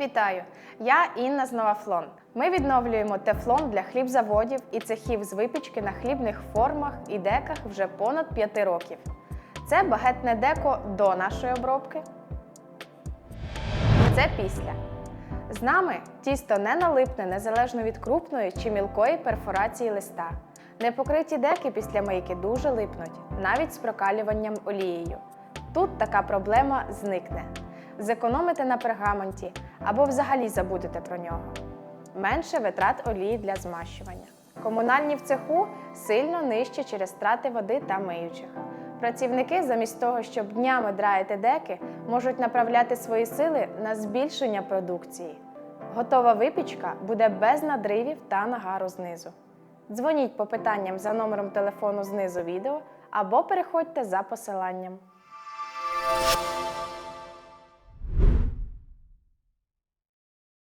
Вітаю! Я Інна з Новафлон. Ми відновлюємо тефлон для хлібзаводів і цехів з випічки на хлібних формах і деках вже понад 5 років. Це багетне деко до нашої обробки. Це після. З нами тісто не налипне незалежно від крупної чи мілкої перфорації листа. Непокриті деки після мийки дуже липнуть, навіть з прокалюванням олією. Тут така проблема зникне. Зекономите на пергаменті або взагалі забудете про нього. Менше витрат олії для змащування. Комунальні в цеху сильно нижчі через страти води та миючих. Працівники, замість того, щоб днями драїти деки, можуть направляти свої сили на збільшення продукції. Готова випічка буде без надривів та нагару знизу. Дзвоніть по питанням за номером телефону знизу відео або переходьте за посиланням.